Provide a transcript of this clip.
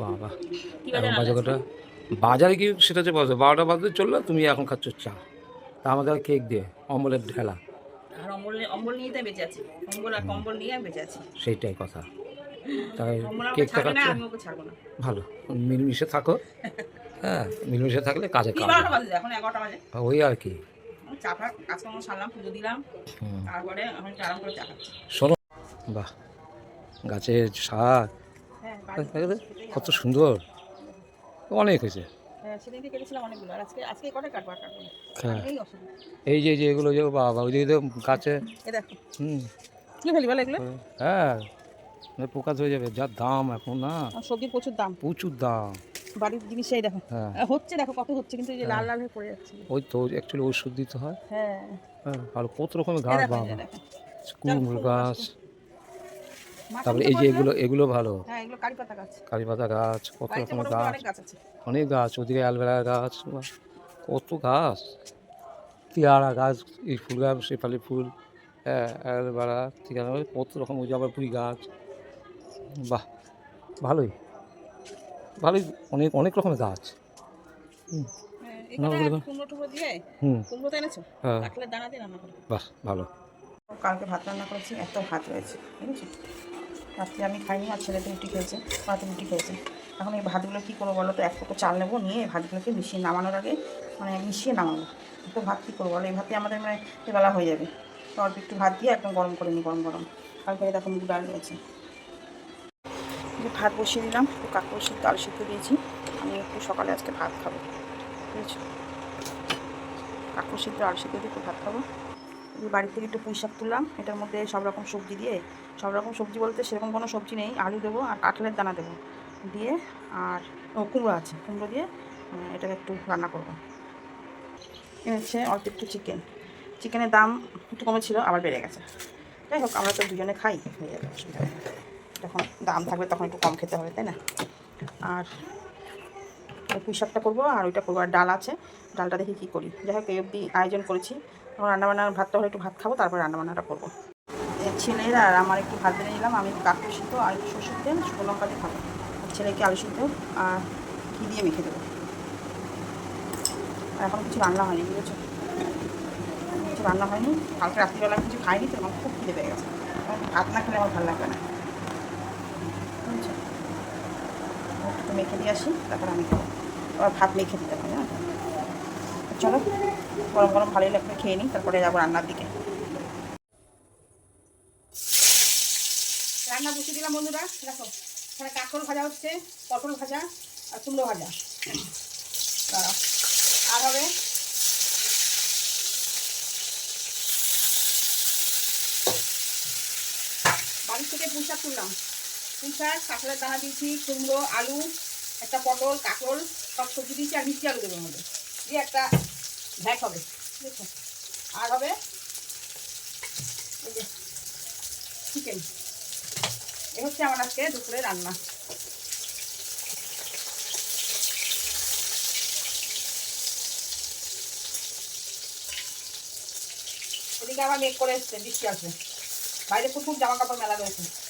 বাবা এখন বাজার বাজে কটা? বাজারে কি সেটা হচ্ছে বাজে বারোটা বাজতে চলল তুমি এখন খাচ্ছ চা। তা আমাদের কেক দিয়ে অমলের ঢেলা। আর অম্বল অম্বল নিয়ে তো বেঁচে আছি। অম্বল আর কম্বল নিয়ে বেঁচে আছি। সেইটাই কথা। তাই কেকটা না ভালো মিলমিশে থাকো। হ্যাঁ মিলমিশে থাকলে কাজে কাজ এখন এগারোটা বাজে। ওই আর কি। আমি কাজকর্ম সারলাম পুজো দিলাম। তারপরে এখন আরাম করে চা শোনো বাহ গাছের শাক কত সুন্দর। অনেক হয়েছে। হ্যাঁ। হ্যাঁ। এই যে এগুলো যে বাবা ওই যে যে গাছে। হ্যাঁ। মানে পোকা হয়ে যাবে। যা দাম এখন না। আর সবজির প্রচুর দাম। প্রচুর দাম। বাড়ির জিনিসটাই দেখো। হ্যাঁ। হচ্ছে দেখো কত হচ্ছে কিন্তু এই যে লাল লাল হয়ে পড়ে যাচ্ছে। ওই তো অ্যাকচুয়ালি ওষুধ দিতে হয়। হ্যাঁ। আর কত রকমের গাছ বাবা। কুমড়ো গাছ। তারপরে এই যে এগুলো এগুলো ভালো। হ্যাঁ এগুলো কারি পাতা গাছ। কারি পাতা গাছ কত রকমের গাছ। অনেক গাছ ওদিকে অ্যালবেরা গাছ বাহ, কত গাছ। পেয়ারা গাছ এই ফুল গাছ শেফালি ফুল হ্যাঁ অ্যালবেরা ঠিক আছে কত রকম ওই যে আবার পুঁই গাছ। বাহ ভালোই। ভালোই অনেক অনেক রকমের গাছ। হ্যাঁ, হ্যাঁ করো বাহ ভালো। কালকে ভাত রান্না করেছি এত ভাত রয়েছে বুঝেছ? রাত্রে আমি খাইনি আর ছেলে তো রুটি খেয়েছে ভাত রুটি খেয়েছে। এখন এই ভাতগুলো কী করব বলো তো? এক ফোটো চাল নেব, নিয়ে ভাতগুলোকে মিশিয়ে নামানোর আগে মানে মিশিয়ে নামাবো। তো ভাত কী করব বলো? এই ভাতে আমাদের মানে এবেলা হয়ে যাবে। তো অল্প একটু ভাত দিয়ে একদম গরম করে নিই, গরম গরম। এই দেখো মুগ ডাল রয়েছে। ভাত বসিয়ে দিলাম, একটু কাকুর সিদ্ধ আলু সিদ্ধ দিয়েছি। আমি একটু সকালে আজকে ভাত খাব, বুঝেছ? কাকুর সিদ্ধ আলু সিদ্ধ দিয়ে ভাত খাব। বাড়ি থেকে একটু পুঁই শাক তুললাম। এটার মধ্যে সব রকম সবজি দিয়ে, সব রকম সবজি বলতে সেরকম কোনো সবজি নেই। আলু দেবো আর কাঁঠালের দানা দেবো দিয়ে আর, ও, কুমড়ো আছে। কুমড়ো দিয়ে এটাকে একটু রান্না করব। এ হচ্ছে অল্প একটু চিকেন চিকেনের দাম একটু কমে ছিল, আবার বেড়ে গেছে। যাই হোক, আমরা তো দুজনে খাই। হয়ে যাবে, অসুবিধা যখন দাম থাকবে তখন একটু কম খেতে হবে, তাই না? আর পুঁই শাকটা করব আর ওইটা করব। আর ডাল আছে। ডালটা দেখি কী করি। যাই হোক, এই অবধি আয়োজন করেছি। আমার রান্নাবান্নার ভাতটা হলে একটু ভাত খাব, তারপর রান্নাবান্নাটা করব। ছেলের, আর আমার একটু ভাত বেড়ে নিলাম, আমি কাকু সিদ্ধ, আর একটু সরষের তেল, শুকনো লঙ্কা দিয়ে খাব ছেলেকে আলু সিদ্ধ আর ঘি দিয়ে মেখে দেবো। আর এখন কিছু রান্না হয়নি, বুঝেছ? কিছু রান্না হয়নি। কালকে রাত্রিবেলা আমি কিছু খাইনি, তো আমার খুব খিদে পেয়ে গেছে। এখন ভাত না খেলে আমার ভালো লাগবে না। মেখে দিয়ে আসি, তারপর আমি খাব। আবার ভাত মেখে দিতে হবে হ্যাঁ চলো, গরম গরম ভালোই লাগবে, খেয়ে নিই, তারপরে যাব রান্নার দিকে। রান্না বসিয়ে দিলাম বন্ধুরা, দেখো, এখানে কাঁকরোল ভাজা হচ্ছে, পটল ভাজা আর কুমড়ো ভাজা। আর হবে? বাড়ি থেকে পুঁশাক তুললাম। পুঁশাক কাঁকড়ের দানা দিয়েছি, কুমড়ো, আলু, একটা পটল কাঁকরোল সব সবজি দিয়েছি আর মিষ্টি আলু দেবো এর দুপুরে রান্না। এদিকে আবার মেঘ করে এসছে, বৃষ্টি আসবে। বাইরে প্রচুর জামা কাপড় মেলা রয়েছে।